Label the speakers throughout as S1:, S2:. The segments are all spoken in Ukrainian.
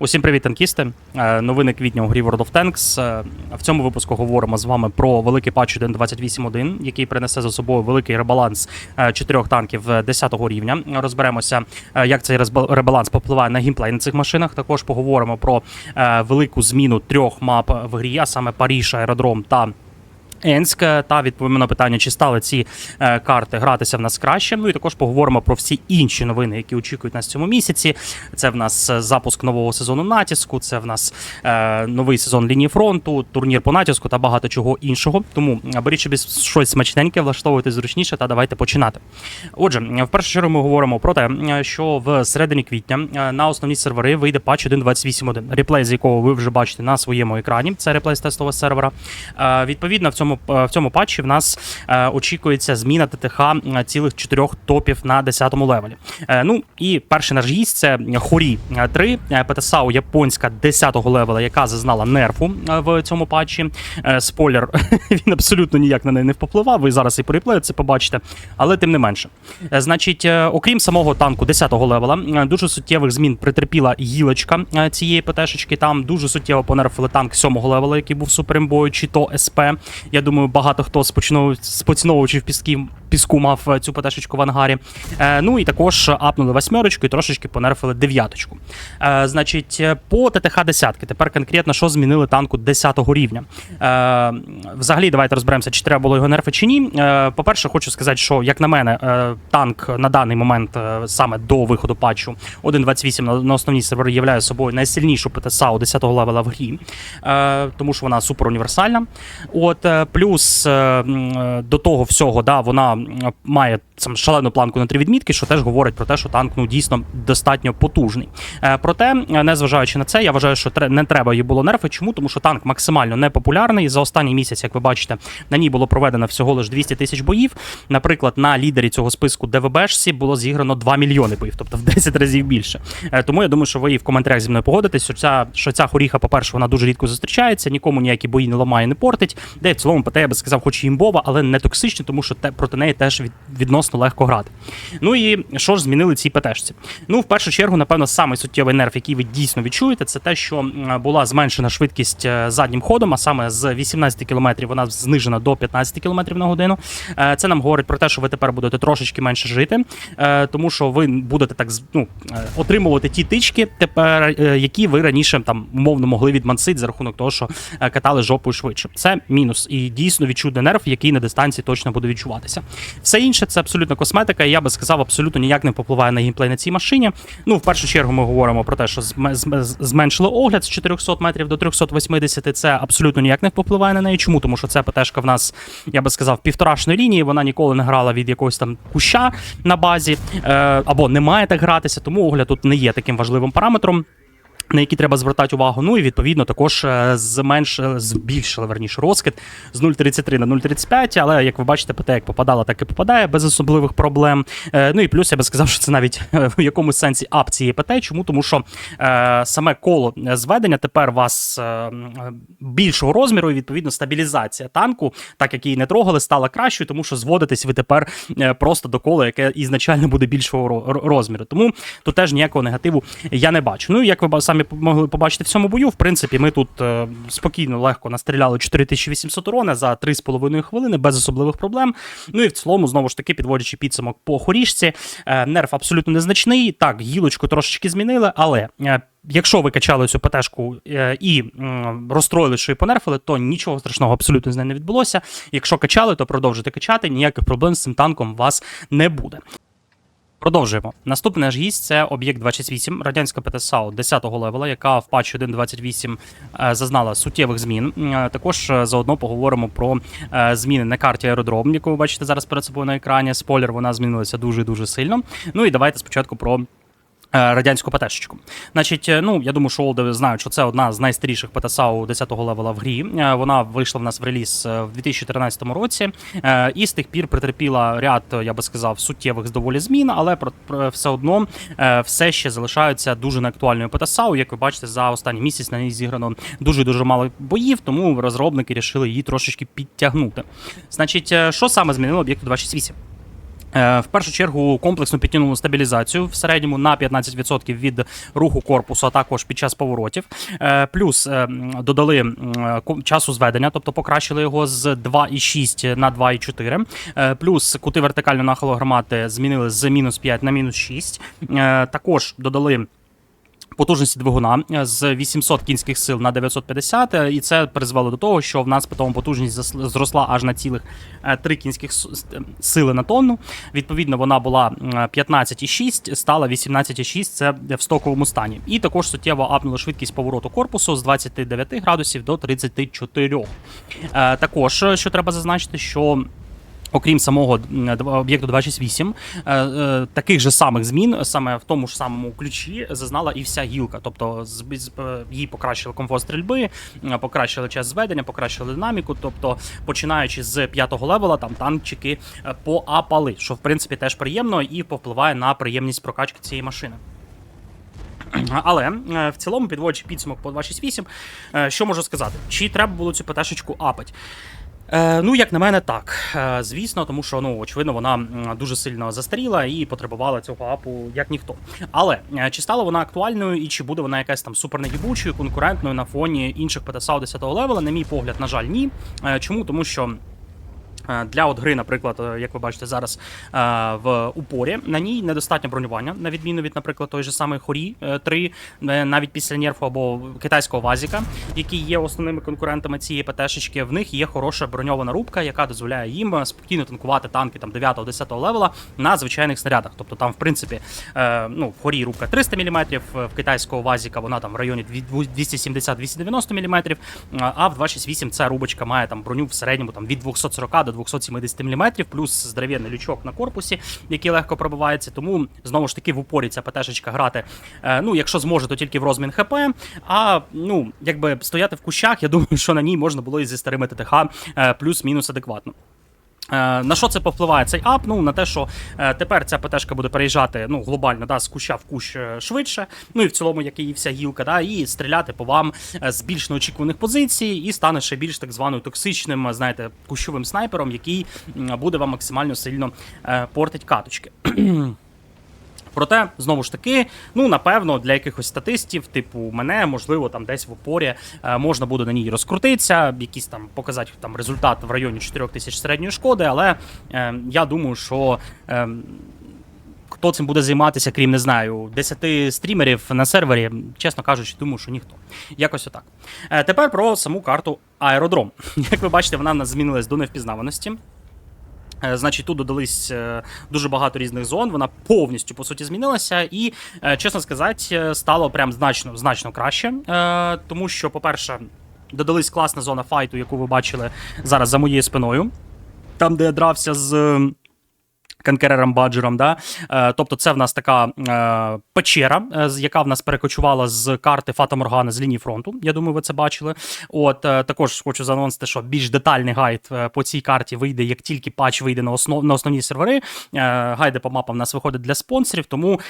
S1: Усім привіт, танкісти. Е, Новини квітня у грі World of Tanks. Е, В цьому випуску говоримо з вами про великий патч 1.28.1, який принесе за собою великий ребаланс е, чотирьох танків 10-го рівня. Розберемося, як цей ребаланс попливає на гімплей на цих машинах. Також поговоримо про велику зміну трьох мап в грі, а саме Паріж, Аеродром та Енськ та відповімо на питання, чи стали ці е, карти гратися в нас краще. Ну і також поговоримо про всі інші новини, які очікують нас в цьому місяці. Це в нас е, запуск нового сезону натиску, це в нас е, новий сезон лінії фронту, турнір по натиску та багато чого іншого. Тому беріть собі щось смачненьке, влаштовуйте зручніше та давайте починати. Отже, в першу чергу ми говоримо про те, що в середині квітня на основні сервери вийде патч 1.28.1, реплей з якого ви вже бачите на своєму екрані. Це реплей з тестового сервера. Відповідно, в цьому е, в цьому патчі в нас е, очікується зміна ТТХ е, цілих чотирьох топів на 10-му левелі. Ну і перший наш гість це Хорі 3, е, ПТСАУ японська 10-го левела, яка зазнала нерфу в цьому патчі. Спойлер, він абсолютно ніяк на неї не впливав. Ви зараз і по це побачите, але тим не менше. Значить, окрім самого танку 10-го левела, дуже суттєвих змін притерпіла гілочка цієї ПТшечки. Там дуже суттєво понерфили танк 7-го левела, який був суперімбою, чи то СП. Я думаю, багато хто з поціновувачів піску мав е, цю ПТшечку в ангарі. Е, ну і також апнули восьмерочку і трошечки понерфили дев'яточку. Е, значить, по ТТХ десятки. Тепер конкретно що змінили танку 10 рівня. Взагалі, давайте розберемося, чи треба було його нерфи чи ні. Е, по-перше, хочу сказати, що як на мене, танк на даний момент саме до виходу патчу 1.28 на, основній сервері являє собою найсильнішу ПТСАУ 10-го левела в грі, тому що вона супер універсальна. От плюс е, е, до того всього, да, вона має сам шалену планку на три відмітки, що теж говорить про те, що танк ну дійсно достатньо потужний. Е, проте, незважаючи на це, я вважаю, що не треба її було нерфи. Чому? Тому що танк максимально непопулярний. За останній місяць, як ви бачите, на ній було проведено всього лише 200 тисяч боїв. Наприклад, на лідері цього списку ДВБшці було зіграно 2 мільйони боїв, тобто в 10 разів більше. Тому я думаю, що ви і в коментарях зі мною погодитесь, що ця, що ця хоріха, по-перше, вона дуже рідко зустрічається, нікому ніякі бої не ламає, не портить. Де в цілому ПТ, я би сказав, хоч і імбова, але не токсична, тому що те, проти неї теж від, відносно легко грати. Ну і що ж змінили ці ПТшці? Ну, в першу чергу, напевно, самий суттєвий нерв, який ви дійсно відчуєте, це те, що була зменшена швидкість е, заднім ходом, а саме з 18 км вона знижена до 15 км на годину. Е, Це нам говорить про те, що ви тепер будете трошечки менше жити, е, тому що ви будете так ну, отримувати ті тички, тепер, які ви раніше там умовно могли відмансити за рахунок того, що катали жопою швидше. Це мінус. І дійсно відчутний нерв, який на дистанції точно буде відчуватися. Все інше це абсолютно косметика, і я би сказав, абсолютно ніяк не попливає на геймплей на цій машині. Ну, в першу чергу, ми говоримо про те, що зме- зме- зменшили огляд з 400 метрів до 380. Це абсолютно ніяк не впливає на неї. Чому? Тому що це ПТшка в нас, я би сказав, півторашної лінії. Вона ніколи не грала від якогось там куща на базі, е, або не має так гратися, тому огляд тут не є таким важливим параметром. На які треба звертати увагу. Ну і відповідно також е, зменш... е, збільшили верніше розкид з 0,33 на 0,35, але як ви бачите, ПТ як попадала, так і попадає без особливих проблем. Е, Ну і плюс я би сказав, що це навіть в якомусь сенсі ап цієї ПТ. Чому? Тому що саме коло зведення тепер вас більшого розміру, і відповідно стабілізація танку, так як її не трогали, стала кращою, тому що зводитесь ви тепер просто до кола, яке ізначально буде більшого ро- ро- розміру. Тому тут теж ніякого негативу я не бачу. Ну як ви ба- самі могли побачити в цьому бою, в принципі, ми тут е, спокійно, легко настріляли 4800 урона за 3,5 хвилини без особливих проблем. Ну і в цілому, знову ж таки, підводячи підсумок по хоріжці, е, нерв абсолютно незначний. Так, гілочку трошечки змінили, але. е, Якщо ви качали цю ПТшку і розстроїли, що і понерфили, то нічого страшного абсолютно з нею не відбулося. Якщо качали, то продовжуйте качати, ніяких проблем з цим танком у вас не буде. Продовжуємо. Наступний наш гість це об'єкт 28, радянська ПТСАУ 10-го левела, яка в патчі 1.28 е, зазнала суттєвих змін. Е, Також е, заодно поговоримо про зміни на карті аеродром, яку ви бачите зараз перед собою на екрані. Спойлер, вона змінилася дуже дуже сильно. Ну і давайте спочатку про. Е, Радянську ПТшечку. Значить, е, ну я думаю, що Олди знають, що це одна з найстаріших ПТСАУ 10-го левела в грі. Е, Вона вийшла в нас в реліз в 2013 році, і з тих пір претерпіла ряд, я би сказав, суттєвих доволі змін, але про, все одно все ще залишаються дуже неактуальною ПТСАУ. Як ви бачите, за останній місяць на ній зіграно дуже дуже мало боїв, тому розробники рішили її трошечки підтягнути. Значить, що саме змінило об'єкту 268? Е, В першу чергу комплексно підтягнули стабілізацію в середньому на 15% від руху корпусу, а також під час поворотів. Е, Плюс е, додали часу зведення, тобто покращили його з 2,6 на 2,4. Е, Плюс кути вертикального нахилу гармати змінили з мінус 5 на мінус 6. Е, Також додали. Потужності двигуна е, з 800 кінських сил на 950, е, і це призвело до того, що в нас питома потужність зросла аж на цілих е, 3 кінських с- с- е, сили на тонну. Відповідно, вона була м, 15,6, стала 18,6, це в стоковому стані. І також суттєво апнула швидкість повороту корпусу з 29 градусів до 34. Е, Також, що треба зазначити, що Окрім самого об'єкту 268, е, е, таких же самих змін саме в тому ж самому ключі зазнала і вся гілка. Тобто е, їй покращили комфорт стрільби, покращили час зведення, покращили динаміку. Тобто, починаючи з п'ятого левела, там танчики поапали, що в принципі теж приємно і повпливає на приємність прокачки цієї машини. Але в цілому, підводячи підсумок по 268, е, що можу сказати? Чи треба було цю ПТшечку апать? Е, ну, як на мене, так. Е, звісно, тому що ну, очевидно, вона дуже сильно застаріла і потребувала цього апу як ніхто. Але е, чи стала вона актуальною і чи буде вона якась там супернегібучою, конкурентною на фоні інших ПТСАУ 10 левела? На мій погляд, на жаль, ні. Е, чому? Тому що. Е, Для от гри, наприклад, е, як ви бачите зараз е, в упорі, на ній недостатньо бронювання, на відміну від, наприклад, той же самий Хорі 3, навіть після нерфу або китайського Вазіка, які є основними конкурентами цієї ПТшечки, в них є хороша броньована рубка, яка дозволяє їм спокійно танкувати танки там 9-10 левела на звичайних снарядах. Тобто там, в принципі, ну, в Хорі рубка 300 мм, в китайського Вазіка вона там в районі 270-290 мм, а в 268 ця рубочка має там броню в середньому там від 240 до 270 мм, плюс здоров'яний лючок на корпусі, який легко пробивається. Тому знову ж таки в упорі ця ПТшечка грати. е, Ну, якщо зможе, то тільки в розмін ХП. А ну, якби стояти в кущах, я думаю, що на ній можна було і зі старими ТТХ е, плюс-мінус адекватно. Е, На що це повпливає цей ап? Ну на те, що е, тепер ця ПТшка буде переїжджати ну, глобально да, з куща в кущ е, швидше, ну і в цілому, як і вся гілка, да, і стріляти по вам з більш неочікуваних позицій, і стане ще більш так званою токсичним, знаєте, кущовим снайпером, який буде вам максимально сильно портить каточки. Проте, знову ж таки, ну напевно, для якихось статистів, типу мене, можливо, там десь в опорі е, можна буде на ній розкрутитися, якийсь там показати там результат в районі 4 тисяч середньої шкоди, але е, я думаю, що. Е, Хто цим буде займатися, крім не знаю, 10 стрімерів на сервері, чесно кажучи, думаю, що ніхто. Якось отак. Е, тепер про саму карту Аеродром. Як ви бачите, вона нас змінилась до невпізнаваності. Е, Значить, тут додались е, дуже багато різних зон. Вона повністю по суті змінилася, і е, чесно сказати, стало прям значно значно краще. Тому що, по-перше, додались класна зона файту, яку ви бачили зараз за моєю спиною. Там, де я дрався з. Канкерером Баджером, да? Е, тобто це в нас така е, печера, е, яка в нас перекочувала з карти Фата Моргана з лінії фронту. Я думаю, ви це бачили. От також хочу заанонсити, що більш детальний гайд по цій карті вийде, як тільки патч вийде на основ на основні сервери. Гайди по мапам в нас виходить для спонсорів, тому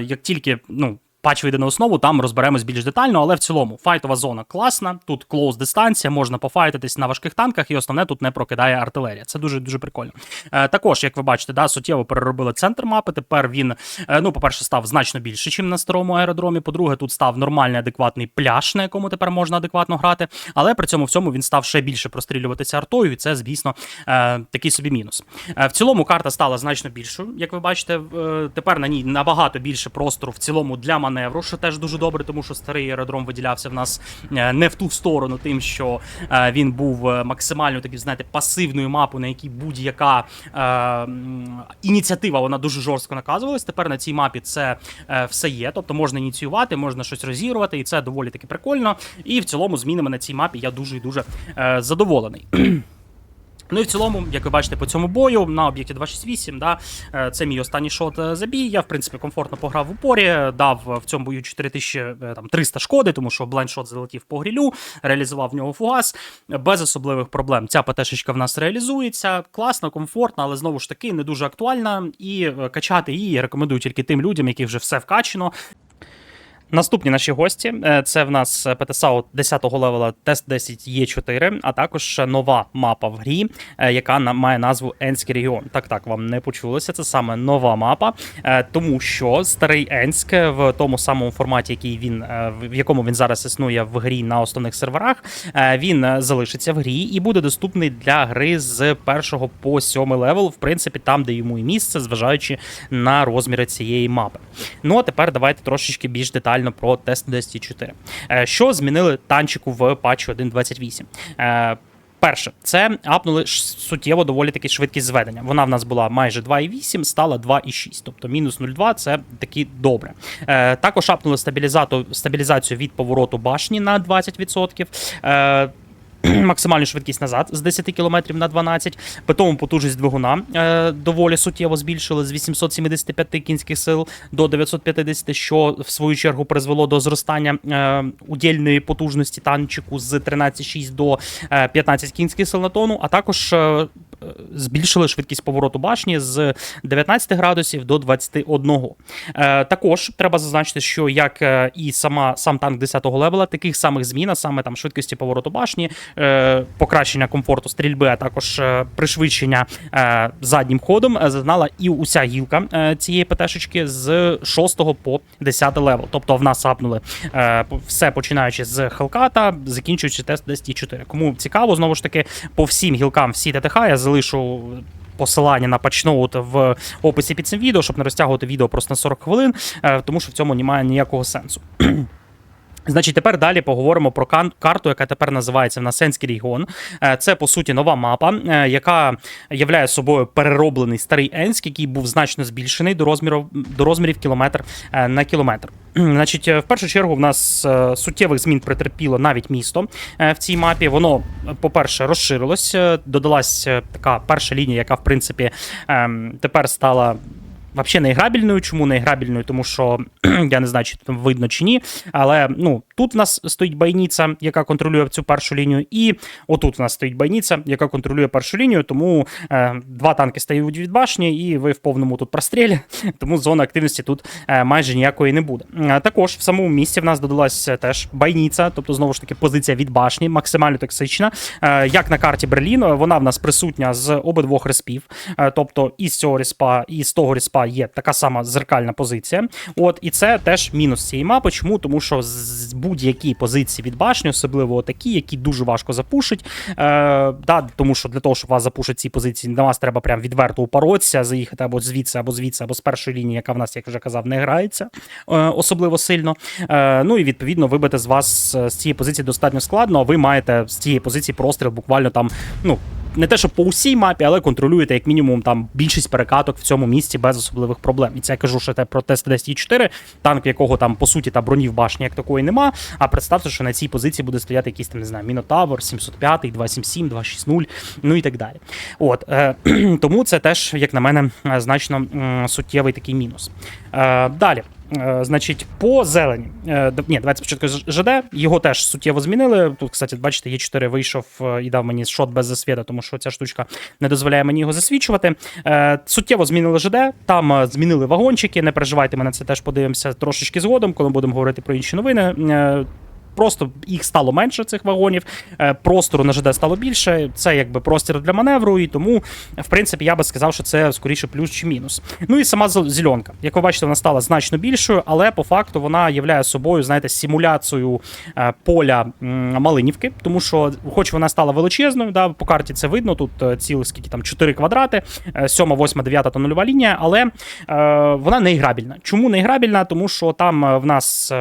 S1: як тільки ну. Патч вийде на основу, там розберемось більш детально, але в цілому файтова зона класна. Тут клоуз дистанція, можна пофайтитись на важких танках, і основне тут не прокидає артилерія. Це дуже дуже прикольно. Е, також, як ви бачите, да, суттєво переробили центр мапи. Тепер він, е, ну, по-перше, став значно більше, ніж на старому аеродромі. По-друге, тут став нормальний адекватний пляж, на якому тепер можна адекватно грати. Але при цьому всьому він став ще більше прострілюватися артою, і це, звісно, е, такий собі мінус. Е, в цілому карта стала значно більшою, як ви бачите. е, тепер на ній набагато більше простору в цілому для маневру, що теж дуже добре, тому що старий аеродром виділявся в нас е, не в ту сторону, тим, що е, він був е, максимально таким, знаєте, пасивною мапою, на якій будь-яка е, ініціатива вона дуже жорстко наказувалась. Тепер на цій мапі це все є. Тобто можна ініціювати, можна щось розігрувати, і це доволі таки прикольно. І в цілому змінами на цій мапі я дуже і дуже задоволений. Ну і в цілому, як ви бачите, по цьому бою на об'єкті 268, да, е, це мій останній шот е, за бій. Я, в принципі, комфортно пограв в упорі, дав в цьому бою 4300 шкоди, тому що блайндшот залетів по грілю, реалізував в нього фугас. Без особливих проблем. Ця ПТшечка в нас реалізується. Класно, комфортно, але знову ж таки не дуже актуальна. І е, качати її я рекомендую тільки тим людям, яких вже все вкачено. Наступні наші гості е, це в нас ПТСАУ 10-го левела Тест 10 Е4, а також нова мапа в грі, е, яка має назву Енський регіон. Так, так, вам не почулося. Це саме нова мапа, е, тому що старий Енськ в тому самому форматі, який він в- якому він зараз існує в грі на основних серверах, він залишиться в грі і буде доступний для гри з першого по сьомий левел, в принципі, там, де йому і місце, зважаючи на розміри цієї мапи. Ну а тепер давайте трошечки більш детально про тест 10.4. Е, Що змінили танчику в патчі 1.28? Е, Перше, це апнули суттєво доволі таки швидкість зведення. Вона в нас була майже 2,8, стала 2,6, тобто мінус 0,2 це таки добре. Е, також апнули стабілізацію від повороту башні на 20%. Е, Максимальну швидкість назад з 10 км на 12. Питому потужність двигуна е, доволі суттєво збільшили з 875 кінських сил до 950, що в свою чергу призвело до зростання е, удільної потужності танчику з 13,6 до е, 15 кінських сил на тонну, а також е, е, збільшили швидкість повороту башні з 19 градусів до 21. Е, також треба зазначити, що як е, і сама сам танк 10-го левела, таких самих змін, а саме там швидкості повороту башні, е, покращення комфорту стрільби, а також пришвидшення заднім ходом зазнала і уся гілка цієї ПТшечки з 6 по 10 левел. Тобто в нас апнули е, все починаючи з Хелката, закінчуючи тест 10.4. Кому цікаво, знову ж таки, по всім гілкам всі ТТХ я залишу. Посилання на патчноут в описі під цим відео, щоб не розтягувати відео просто на 40 хвилин, е, тому що в цьому немає ніякого сенсу. Значить, тепер далі поговоримо про карту, яка тепер називається в нас Сенський регіон. Е, Це по суті нова мапа, е, яка являє собою перероблений старий Енськ, який був значно збільшений до розмірів до розмірів кілометр е, на кілометр. Значить, в першу чергу в нас суттєвих змін претерпіло навіть місто в цій мапі. Воно, по-перше, розширилось, додалась така перша лінія, яка в принципі ем, тепер стала Вообще нейграбільною. Чому нейграбільною? Тому що я не знаю, чи там видно чи ні. Але ну тут в нас стоїть бойниця, яка контролює цю першу лінію, і отут у нас стоїть бойниця, яка контролює першу лінію. Тому е, два танки стають від башні, і ви в повному тут прострілі. Тому зони активності тут е, майже ніякої не буде. Е, також в самому місці в нас додалась е, теж бойниця, тобто знову ж таки позиція від башні, максимально токсична. Е, як на карті Берлін, е, вона в нас присутня з обидвох респів. Е, тобто і з цього респа, і з того респа є така сама зеркальна позиція. От і це теж мінус цієї мапи. Чому? Тому що з будь-які позиції від башні, особливо такі, які дуже важко запушить. Е, да, тому що для того, щоб вас запушити ці позиції, на вас треба прям відверто упоротися, заїхати або звідси, або звідси, або з першої лінії, яка в нас, як вже казав, не грається е, особливо сильно. Е, ну і відповідно вибити з вас з цієї позиції достатньо складно. А ви маєте з цієї позиції простріл буквально там, ну. Не те, що по усій мапі, але контролюєте як мінімум там більшість перекаток в цьому місці без особливих проблем. І це я кажу, що це про тест 10.4, танк, якого там по суті та броні в башні як такої нема. А представте, що на цій позиції буде стояти якийсь там, не знаю, Мінотавр, 705, 277, 260, ну і так далі. От е, тому це теж, як на мене, е, значно суттєвий такий мінус. Е, далі. Е, Значить, по зелені. Е, Ні, давайте спочатку ЖД. Його теж суттєво змінили. Тут, кстати, бачите, Є4 вийшов е, і дав мені шот без засвіта, тому що ця штучка не дозволяє мені його засвічувати. Е, Суттєво змінили ЖД, там змінили вагончики. Не переживайте, ми на це теж подивимося трошечки згодом, коли будемо говорити про інші новини. Просто їх стало менше цих вагонів, е, простору на ЖД стало більше. Це якби простір для маневру, і тому, в принципі, я би сказав, що це скоріше плюс чи мінус. Ну і сама зел- зеленка. Як ви бачите, вона стала значно більшою, але по факту вона являє собою, знаєте, симуляцію е, поля Малинівки, тому що, хоч вона стала величезною, да, по карті це видно. Тут е, цілих скільки там 4 квадрати, 7, 8, 9 та нульова лінія, але вона не іграбільна. Чому не іграбільна? Тому що там в нас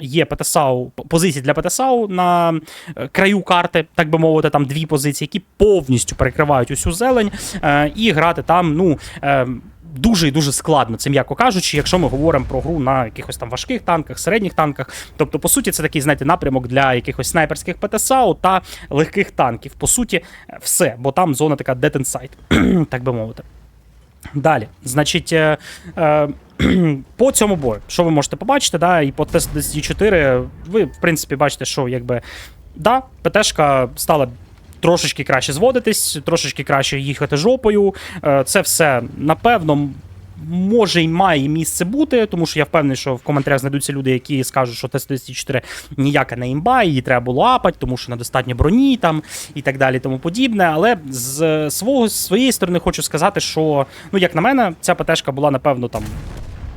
S1: є ПТСАУ, позиції для ПТСАУ на е, краю карти, так би мовити, там дві позиції, які повністю перекривають усю зелень, е, і грати там, ну. е, Дуже і дуже складно, це м'яко кажучи, якщо ми говоримо про гру на якихось там важких танках, середніх танках. Тобто, по суті, це такий, знаєте, напрямок для якихось снайперських ПТСАУ та легких танків. По суті, все, бо там зона така dead inside, так би мовити. Далі, значить, е, е, по цьому бою, що ви можете побачити, да, і по тест 4 ви, в принципі, бачите, що якби да, ПТшка стала. Трошечки краще зводитись, трошечки краще їхати жопою. Е, Це все напевно може й має місце бути, тому що я впевнений, що в коментарях знайдуться люди, які скажуть, що Т-134 ніяка не імба, її треба було апати, тому що недостатньо броні там і так далі, тому подібне. Але з свого своєї сторони хочу сказати, що ну як на мене, ця ПТшка була напевно там.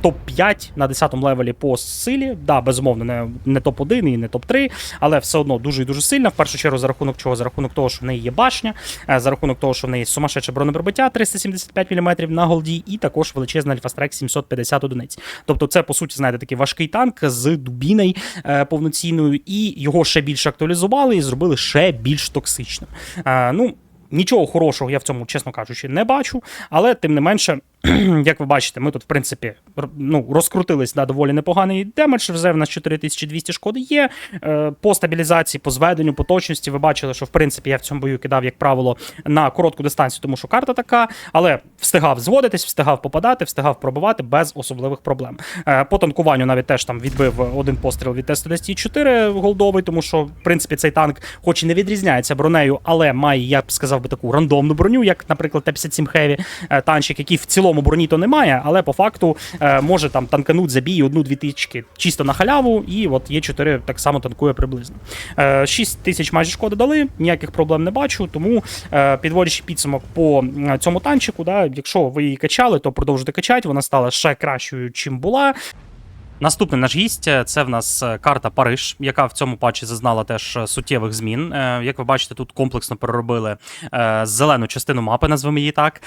S1: Топ-5 на 10-му левелі по силі. Да, безумовно, не, не топ-1 і не топ-3, але все одно дуже і дуже сильна. В першу чергу, за рахунок чого? За рахунок того, що в неї є башня, е, за рахунок того, що в неї сумасшедше бронепробиття 375 мм на голді, і також величезна альфастрек 750 одиниць. Тобто, це по суті, знаєте, такий важкий танк з дубіною е, повноцінною, і його ще більше актуалізували і зробили ще більш токсичним. Е, ну. Нічого хорошого я в цьому, чесно кажучи, не бачу, але тим не менше, як ви бачите, ми тут, в принципі, ну, розкрутились на доволі непоганий демедж. Резерв у нас 4200 шкоди є. Е, По стабілізації, по зведенню, по точності, ви бачили, що в принципі я в цьому бою кидав, як правило, на коротку дистанцію, тому що карта така, але встигав зводитись, встигав попадати, встигав пробивати без особливих проблем. Е, По танкуванню навіть теж там відбив один постріл від Т-104 голдовий, тому що, в принципі, цей танк, хоч і не відрізняється бронею, але має, я б сказав би, таку рандомну броню, як, наприклад, Т-57 Heavy, е, танчик, який в цілому броні то немає, але по факту е, може там танкануть забій одну-дві тички чисто на халяву, і от Є4 так само танкує приблизно. Е, 6 тисяч майже шкоди дали, ніяких проблем не бачу, тому е, підводячи підсумок по цьому танчику, да, якщо ви її качали, то продовжуйте качати, вона стала ще кращою, чим була. Наступний наш гість е, це в нас е, карта Париж, яка в цьому патчі зазнала теж е, суттєвих змін. Як ви бачите, тут комплексно переробили зелену частину мапи, назвемо її так.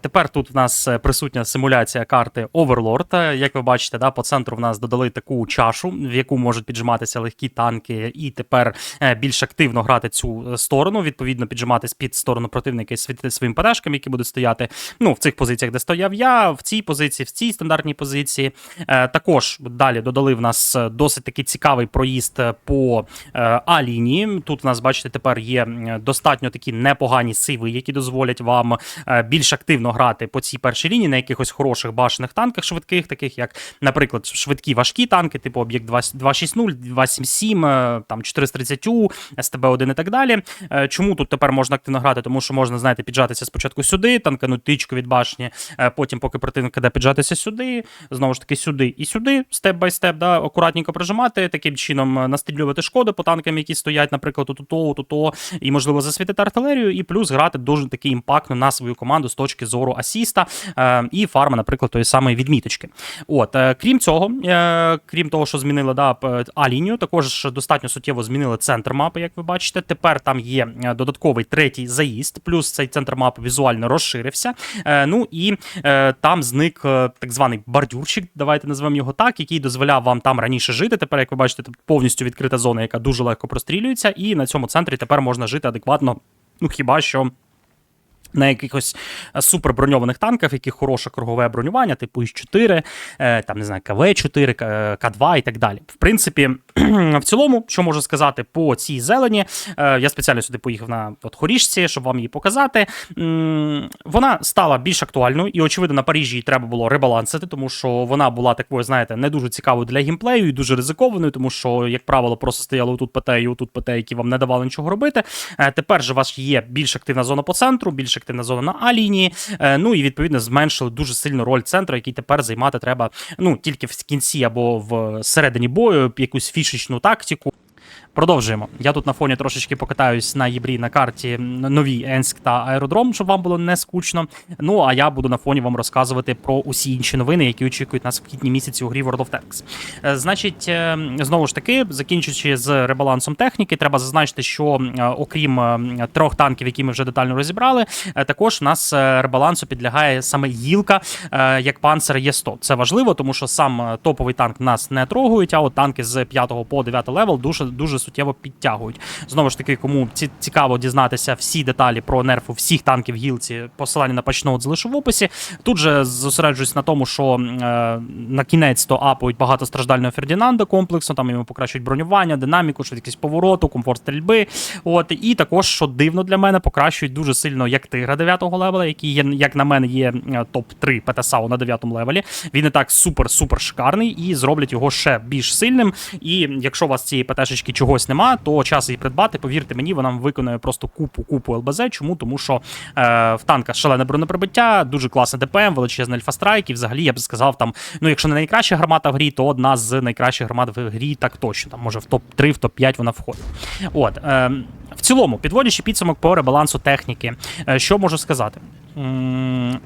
S1: Тепер тут в нас присутня симуляція карти Overlord. Як ви бачите, да, по центру в нас додали таку чашу, в яку можуть піджиматися легкі танки, і тепер більш активно грати цю сторону. Відповідно, піджиматись під сторону противника і світити своїм ПДшкам, які будуть стояти ну, в цих позиціях, де стояв я, в цій позиції, в цій стандартній позиції. Е, Також далі додали в нас е, досить такий цікавий проїзд е, по е, А-лінії. Тут в нас, бачите, тепер є достатньо такі непогані сиви, які дозволять вам більш активно грати по цій першій лінії на якихось хороших башених танках швидких, таких як, наприклад, швидкі важкі танки, типу об'єкт 260, 277, е, там 430У, СТБ-1 і так далі. Чому тут тепер можна активно грати? Тому що можна, знаєте, піджатися спочатку сюди, танкануть тичку від башні, потім, поки противник іде піджатися сюди, знову ж таки сюди і сюди, степ бай степ, да, акуратненько прижимати, таким чином е, настрілювати шкоди по танкам, які стоять, наприклад, тут-то, тут-то, і можливо засвітити артилерію, і плюс грати дуже таки імпактно на свою команду з точки зору асіста е, і фарма, наприклад, тої самої відміточки. От, е, крім цього, е, крім того, що змінили да, А-лінію, також достатньо суттєво змінили центр мапи, як ви бачите. Тепер там є е, додатковий третій заїзд, плюс цей центр мапи візуально розширився. Е, ну і е, там зник е, так званий бордюрчик, давайте назвемо його так, який дозволяв вам там раніше жити. Тепер, як ви бачите, повністю відкрита зона, яка дуже легко прострілюється, і на цьому центрі тепер можна жити адекватно. Ну хіба що. На якихось е, суперброньованих танках, яких хороше кругове бронювання, типу Іс-4, е, там не знаю, КВ-4, К- К2 і так далі. В принципі, в цілому, що можу сказати по цій зелені, е, я спеціально сюди поїхав на от хоріжці, щоб вам її показати. Вона стала більш актуальною, і очевидно, на Парижі її треба було ребалансити, тому що вона була такою, знаєте, не дуже цікавою для геймплею і дуже ризикованою, тому що, як правило, просто стояло отут ПТ і отут ПТ, які вам не давали нічого робити. Е, Тепер же у вас є більш активна зона по центру, більш активна зона на А-лінії. Е, Ну і відповідно зменшили дуже сильно роль центру, який тепер займати треба ну тільки в кінці або в середині бою, якусь фішечну тактику. Продовжуємо. Я тут на фоні трошечки покатаюсь на єбрі на карті новій Енск та аеродром, щоб вам було не скучно. Ну а я буду на фоні вам розказувати про усі інші новини, які очікують нас в квітні місяці у грі World of Tanks. Е, Значить, е, знову ж таки, закінчуючи з ребалансом техніки, треба зазначити, що е, окрім трьох танків, які ми вже детально розібрали, також у нас ребалансу підлягає саме гілка, як панцер Є100. Це важливо, тому що сам топовий танк нас не трогають, а от танки з 5 по 9 левел дуже дуже суттєво підтягують. Знову ж таки, кому ці- цікаво дізнатися всі деталі про нерфу всіх танків гілці, посилання на патчноут залишу в описі. Тут же зосереджуюсь на тому, що е, на кінець то апають багатостраждального Фердінанда комплексно, там йому покращують бронювання, динаміку, швидкість повороту, комфорт стрільби. От і також, що дивно для мене, покращують дуже сильно як тигра 9 левела, який є, як на мене, є е, топ-3 ПТСАУ на 9-му левелі. Він і так супер-супер шикарний і зроблять його ще більш сильним. І якщо у вас цієї ПТшечки трошечки чогось нема, то час її придбати. Повірте мені, вона виконує просто купу купу ЛБЗ. Чому? Тому що е, в танках шалене бронеприбиття, дуже класне ДПМ, величезний альфастрайк, і взагалі я б сказав, там, ну якщо не найкраща гармата в грі, то одна з найкращих гармат в грі, так точно. Там може в топ-3, в топ-5 вона входить. От. Е, в цілому, підводячи підсумок по ребалансу техніки, е, що можу сказати?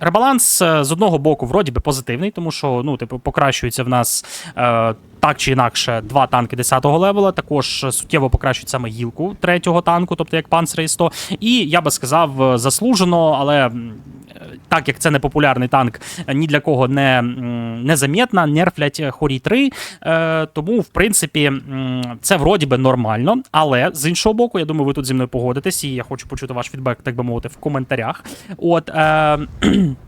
S1: Ребаланс е, з одного боку вроді би позитивний, тому що ну, типу, покращується в нас е, так чи інакше два танки 10-го левела. Також суттєво покращують саме гілку третього танку, тобто як Panzer 100. І я би сказав, заслужено, але так як це не популярний танк, ні для кого не, м, незамітна, нерфлять Хорі 3. Е, тому, в принципі, це вроді би нормально. Але з іншого боку, я думаю, ви тут зі мною погодитесь, і я хочу почути ваш фідбек, так би мовити, в коментарях. От. Е,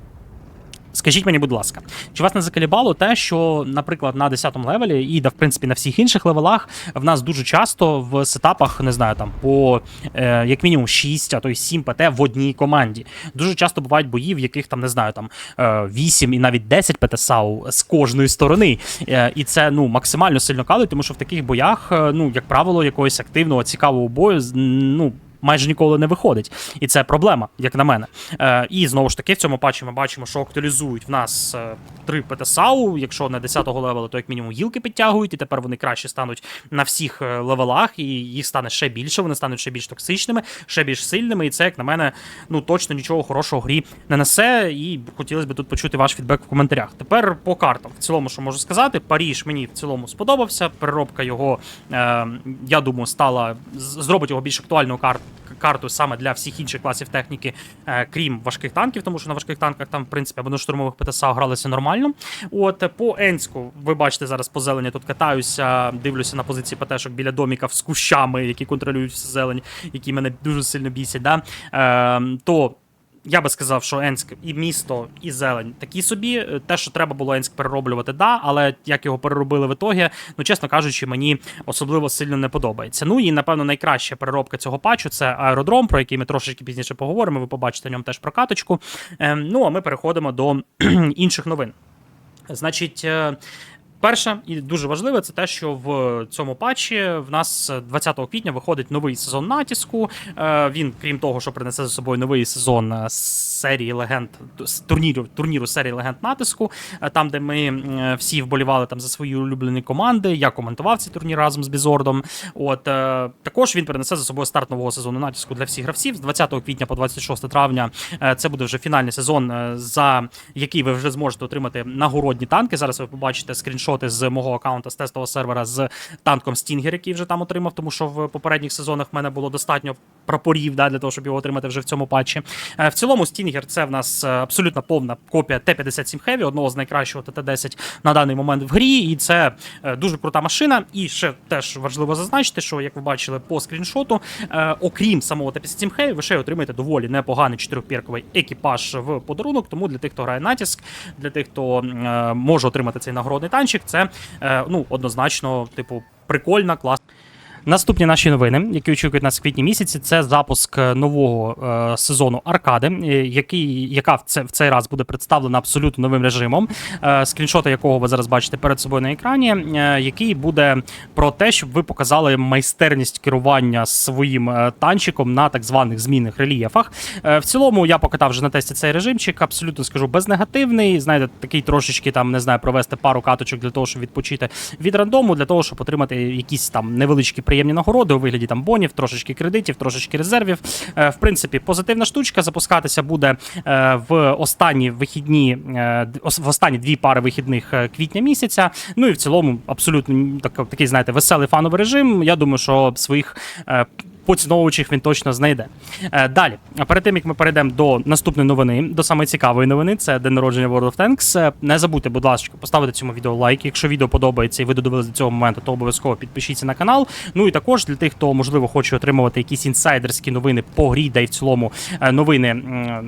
S1: Скажіть мені, будь ласка, чи вас не закалібало те, що, наприклад, на 10-му левелі і да, в принципі на всіх інших левелах в нас дуже часто в сетапах, не знаю, там по е, як мінімум 6, а то й 7 ПТ в одній команді. Дуже часто бувають бої, в яких там не знаю, там е, 8 і навіть 10 ПТ САУ з кожної сторони. Е, і це ну максимально сильно калить, тому що в таких боях, е, ну як правило, якогось активного цікавого бою, ну майже ніколи не виходить. І це проблема, як на мене. Е, і знову ж таки, в цьому патчі ми бачимо, що актуалізують в нас е, три ПТСАУ. Якщо не 10-го левела, то як мінімум гілки підтягують, і тепер вони краще стануть на всіх е, левелах, і їх стане ще більше, вони стануть ще більш токсичними, ще більш сильними. І це, як на мене, ну точно нічого хорошого грі не несе. І хотілося б тут почути ваш фідбек в коментарях. Тепер по картам. В цілому, що можу сказати, Паріж мені в цілому сподобався. Переробка його, е, я думаю, стала зробить його більш актуальною кар- картою саме для всіх інших класів техніки, е, крім важких танків, тому що на важких танках там, в принципі, або на штурмових ПТСА гралися нормально. От по Енську, ви бачите зараз по зелені тут катаюся, дивлюся на позиції ПТшок біля доміків з кущами, які контролюють зелень, які мене дуже сильно бісять. Да? Е, то я би сказав, що Енськ і місто, і зелень такі собі. Е, Те, що треба було Енськ перероблювати, да, але як його переробили в ітогі, ну чесно кажучи, мені особливо сильно не подобається. Ну і напевно найкраща переробка цього патчу це аеродром, про який ми трошечки пізніше поговоримо. Ви побачите в ньому теж прокаточку. Ем, ну а ми переходимо до інших новин. Значить. Перше і дуже важливе, це те, що в цьому патчі в нас 20 квітня виходить новий сезон натиску. Е, Він, крім того, що принесе за собою новий сезон е, серії легенд турніру, турніру серії легенд натиску, е, там, де ми всі вболівали там за свої улюблені команди. Я коментував цей турнір разом з Бізордом. От е, також він принесе за собою старт нового сезону натиску для всіх гравців з 20 квітня по 26 травня. е, Це буде вже фінальний сезон, е, за який ви вже зможете отримати нагородні танки. Зараз ви побачите скріншоти з мого аккаунта з тестового сервера з танком Стінгер, який вже там отримав, тому що в попередніх сезонах в мене було достатньо прапорів да, для того, щоб його отримати вже в цьому патчі. Е, В цілому, Стінгер це в нас е, абсолютно повна копія Т-57 Heavy, одного з найкращого ТТ-10 на даний момент в грі. І це е, дуже крута машина. І ще теж важливо зазначити, що як ви бачили по скріншоту, окрім самого Т-57 Heavy, ви ще отримаєте доволі непоганий чотирьохпірковий екіпаж в подарунок. Тому для тих, хто грає натиск, для тих, хто може отримати цей нагородний танчик, це ну однозначно, типу, прикольна, класна. Наступні наші новини, які очікують нас в квітні місяці, це запуск е, нового е, сезону аркади, е, який, яка в, це, в цей раз буде представлена абсолютно новим режимом, е, скріншоти якого ви зараз бачите перед собою на екрані, е, який буде про те, щоб ви показали майстерність керування своїм е, танчиком на так званих змінних рельєфах. Е, в цілому я покатав вже на тесті цей режимчик, абсолютно скажу безнегативний. Знаєте, такий трошечки там не знаю, провести пару каточок для того, щоб відпочити від рандому, для того, щоб отримати якісь там невеличкі приємні нагороди у вигляді там бонів, трошечки кредитів, трошечки резервів. Е, В принципі, позитивна штучка. Запускатися буде е, в останні вихідні, е, в останні дві пари вихідних квітня місяця. Ну і в цілому абсолютно так, такий, знаєте, веселий фановий режим. Я думаю, що своїх. Поціновувачів він точно знайде. Е, далі, а перед тим як ми перейдемо до наступної новини, до самої цікавої новини, це день народження World of Tanks. Е, Не забудьте, будь ласка, поставити цьому відео лайк. Якщо відео подобається і ви додивились до цього моменту, то обов'язково підпишіться на канал. Ну і також для тих, хто можливо хоче отримувати якісь інсайдерські новини по грі, да й в цілому е, новини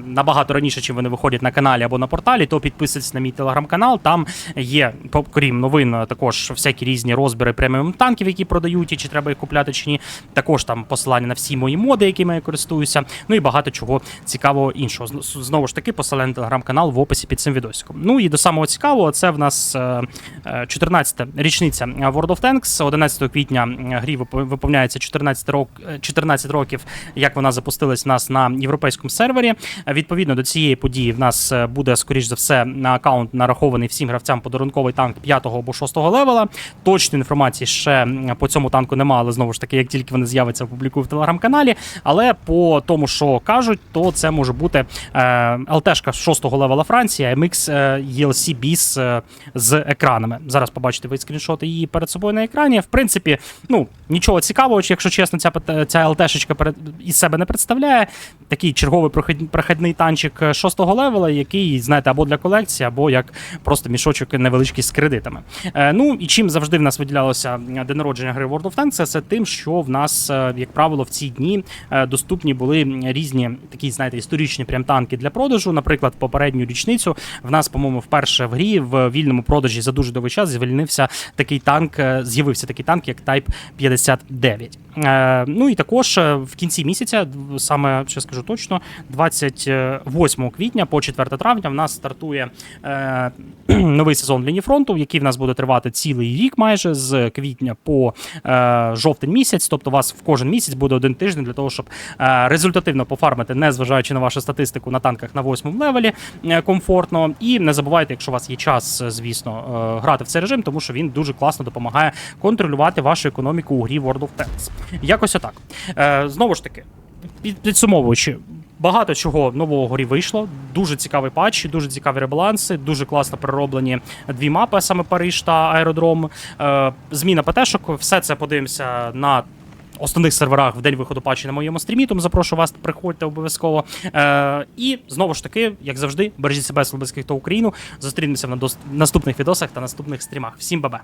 S1: набагато раніше, чим вони виходять на каналі або на порталі, то підписуйтесь на мій телеграм-канал. Там є, крім новин, також всякі різні розбіри преміум танків, які продають, і чи треба їх купляти чи ні. Також там посилання на всі мої моди, якими я користуюся. Ну і багато чого цікавого іншого. Знову ж таки, посилання на телеграм-канал в описі під цим відосиком. Ну і до самого цікавого, це в нас е, е, 14-та річниця World of Tanks. 11 квітня е, грі вип- виповняється 14 рок, е, 14 років, як вона запустилась в нас на європейському сервері. Е, Відповідно до цієї події, в нас е, буде скоріш за все на аккаунт нарахований всім гравцям подарунковий танк 5 або 6 левела. Точної інформації ще по цьому танку немає, але знову ж таки, як тільки вони з'являться, опублікую в телеграм-каналі. Але по тому, що кажуть, то це може бути е, ЛТшка 6 левела Франція, MX е, ELC BIS е, з екранами. Зараз побачите ви скріншоти її перед собою на екрані. В принципі, ну нічого цікавого, якщо чесно, ця ця ЛТшечка із себе не представляє. Такий черговий прохід- проходний танчик 6 левела, який, знаєте, або для колекції, або як просто мішочок невеличкий з кредитами. Е, ну і чим завжди в нас виділялося е, день народження гри World of Tanks, це, тим, що в нас, е, як правило, в ці дні е, доступні були різні такі, знаєте, історичні прям танки для продажу. Наприклад, попередню річницю в нас, по-моєму, вперше в грі в вільному продажі за дуже довгий час звільнився такий танк, е, з'явився такий танк, як Type 59. Е, ну і також е, в кінці місяця, саме ще скажу точно, 28 квітня по 4 травня в нас стартує е, новий сезон лінії фронту, який в нас буде тривати цілий рік, майже з квітня по жовтень місяць. Тобто, у вас в кожен місяць буде один тиждень для того, щоб результативно пофармити, не зважаючи на вашу статистику на танках на восьмому левелі комфортно. І не забувайте, якщо у вас є час, звісно, грати в цей режим, тому що він дуже класно допомагає контролювати вашу економіку у грі World of Tanks. Якось отак. Е, знову ж таки, під, підсумовуючи. Багато чого нового горі вийшло. Дуже цікавий патч, дуже цікаві ребаланси, дуже класно перероблені дві мапи, саме Париж та Аеродром. Е, зміна ПТшок. Все це подивимося на основних серверах в день виходу патчі на моєму стрімі. Тому запрошую вас, приходьте обов'язково. Е, і знову ж таки, як завжди, бережіть себе, слабоських та Україну. Зустрінемося надос- наступних відосах та наступних стрімах. Всім бабе!